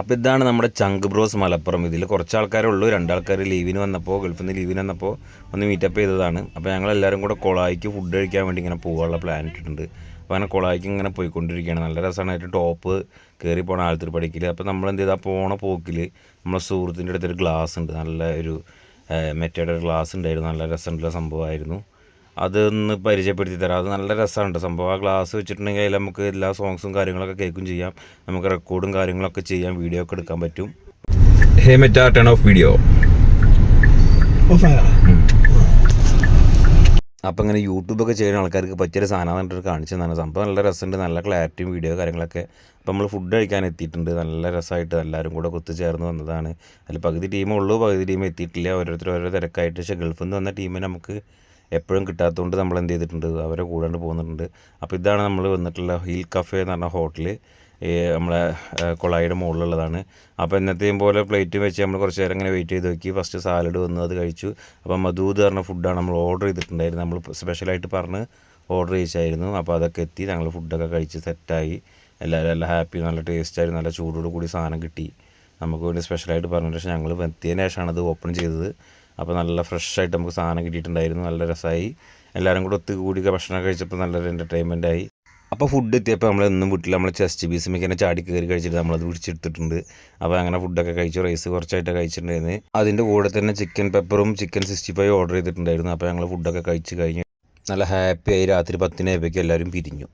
അപ്പോൾ ഇതാണ് നമ്മുടെ ചങ്ക് ബ്രോസ് മലപ്പുറം. ഇതിൽ കുറച്ച് ആൾക്കാരേ ഉള്ളൂ രണ്ടാൾക്കാർ ലീവിന് വന്നപ്പോൾ ഗൾഫിൽ നിന്ന് ലീവിന് വന്നപ്പോൾ ഒന്ന് മീറ്റപ്പ് ചെയ്തതാണ്. അപ്പോൾ ഞങ്ങൾ എല്ലാവരും കൂടെ കൊളായിക്ക് ഫുഡ് കഴിക്കാൻ വേണ്ടി ഇങ്ങനെ പോകാനുള്ള പ്ലാൻ ഇട്ടിട്ടുണ്ട്. അപ്പോൾ അങ്ങനെ കൊളായിക്ക് ഇങ്ങനെ പോയിക്കൊണ്ടിരിക്കുകയാണ്. നല്ല രസമാണ് ഏറ്റവും ടോപ്പ് കയറി പോണ ആലത്തിരിപ്പടിക്കിൽ അപ്പോൾ നമ്മൾ എന്ത് ചെയ്താൽ പോണ പോക്കിൽ നമ്മളെ സുഹൃത്തിന്റെ അടുത്തൊരു ഗ്ലാസ് ഉണ്ട്. നല്ല ഒരു മെറ്റയുടെ ഗ്ലാസ് ഉണ്ടായിരുന്നു. നല്ല രസമുള്ള സംഭവമായിരുന്നു. അതൊന്ന് പരിചയപ്പെടുത്തി തരാം. അത് നല്ല രസമുണ്ട്. സംഭവം ആ ഗ്ലാസ് വെച്ചിട്ടുണ്ടെങ്കിൽ അതിൽ നമുക്ക് എല്ലാ സോങ്സും കാര്യങ്ങളൊക്കെ കേൾക്കും ചെയ്യാം. നമുക്ക് റെക്കോർഡും കാര്യങ്ങളൊക്കെ ചെയ്യാം. വീഡിയോ ഒക്കെ എടുക്കാൻ പറ്റും. Hey Meta turn off video അപ്പം ഇങ്ങനെ യൂട്യൂബൊക്കെ ചെയ്യുന്ന ആൾക്കാർക്ക് പറ്റിയൊരു സാധനം എന്നിട്ട് കാണിച്ചു തന്നെ സംഭവം നല്ല രസമുണ്ട്. നല്ല ക്ലാരിറ്റിയും വീഡിയോ കാര്യങ്ങളൊക്കെ. അപ്പം നമ്മൾ ഫുഡ് കഴിക്കാൻ എത്തിയിട്ടുണ്ട്. നല്ല രസമായിട്ട് എല്ലാവരും കൂടെ ഒത്തുചേർന്ന് വന്നതാണ്. അതിൽ പകുതി ടീമേ ഉള്ളൂ പകുതി ടീം എത്തിയിട്ടില്ല. ഓരോരുത്തർ ഓരോ തിരക്കായിട്ട്. പക്ഷേ ഗൾഫിൽ നിന്ന് വന്ന ടീമിനെ നമുക്ക് എപ്പോഴും കിട്ടാത്തതുകൊണ്ട് നമ്മൾ എന്ത് ചെയ്തിട്ടുണ്ട് അവരെ കൂടാണ്ട് പോകുന്നുണ്ട്. അപ്പോൾ ഇതാണ് നമ്മൾ വന്നിട്ടുള്ള ഹിൽ കഫേ എന്ന് പറഞ്ഞ ഹോട്ടൽ. നമ്മളെ കൊളായിയുടെ മുകളിലുള്ളതാണ്. അപ്പോൾ എന്നത്തെയും പോലെ പ്ലേറ്റ് വെച്ച് നമ്മൾ കുറച്ച് നേരം ഇങ്ങനെ വെയിറ്റ് ചെയ്ത് നോക്കി. ഫസ്റ്റ് സാലഡ് വന്നു അത് കഴിച്ചു. അപ്പോൾ മധൂത് പറഞ്ഞ ഫുഡാണ് നമ്മൾ ഓർഡർ ചെയ്തിട്ടുണ്ടായിരുന്നു നമ്മൾ സ്പെഷ്യലായിട്ട് പറഞ്ഞ് ഓർഡർ ചെയ്യിച്ചായിരുന്നു. അപ്പോൾ അതൊക്കെ എത്തി. ഞങ്ങൾ ഫുഡൊക്കെ കഴിച്ച് സെറ്റായി എല്ലാവരും നല്ല ഹാപ്പി നല്ല ടേസ്റ്റ് ആയിരുന്നു. നല്ല ചൂടോട് കൂടി സാധനം കിട്ടി. നമുക്ക് വേണ്ടി സ്പെഷ്യലായിട്ട് പറഞ്ഞിട്ട് പക്ഷേ ഞങ്ങൾ എത്തിയതിന് ശേഷമാണ് അത് ഓപ്പൺ ചെയ്തത്. അപ്പോൾ നല്ല ഫ്രഷായിട്ട് നമുക്ക് സാധനം കിട്ടിയിട്ടുണ്ടായിരുന്നു. നല്ല രസമായി എല്ലാവരും കൂടെ ഒത്തുകൂടി ഭക്ഷണം കഴിച്ചപ്പോൾ നല്ലൊരു എന്റർടൈൻമെന്റ് ആയി. അപ്പോൾ ഫുഡ് എത്തിയപ്പോൾ നമ്മൾ എന്നും വീട്ടിൽ നമ്മൾ ചെസ്റ്റ് പീസ് മിക്കനെ ചാടി കയറി കഴിച്ചിട്ട് നമ്മളത് പിടിച്ചെടുത്തിട്ടുണ്ട്. അപ്പോൾ അങ്ങനെ ഫുഡൊക്കെ കഴിച്ചു. റൈസ് കുറച്ചായിട്ട് കഴിച്ചിട്ടുണ്ടായിരുന്നു. അതിന്റെ കൂടെ തന്നെ ചിക്കൻ പെപ്പറും ചിക്കൻ സിക്സ്റ്റി ഫൈവ് ഓർഡർ ചെയ്തിട്ടുണ്ടായിരുന്നു. അപ്പോൾ ഞങ്ങൾ ഫുഡൊക്കെ കഴിച്ച് കഴിഞ്ഞ്. നല്ല ഹാപ്പി ആയി. രാത്രി പത്തിനായപ്പോഴേക്കും എല്ലാവരും പിരിഞ്ഞു.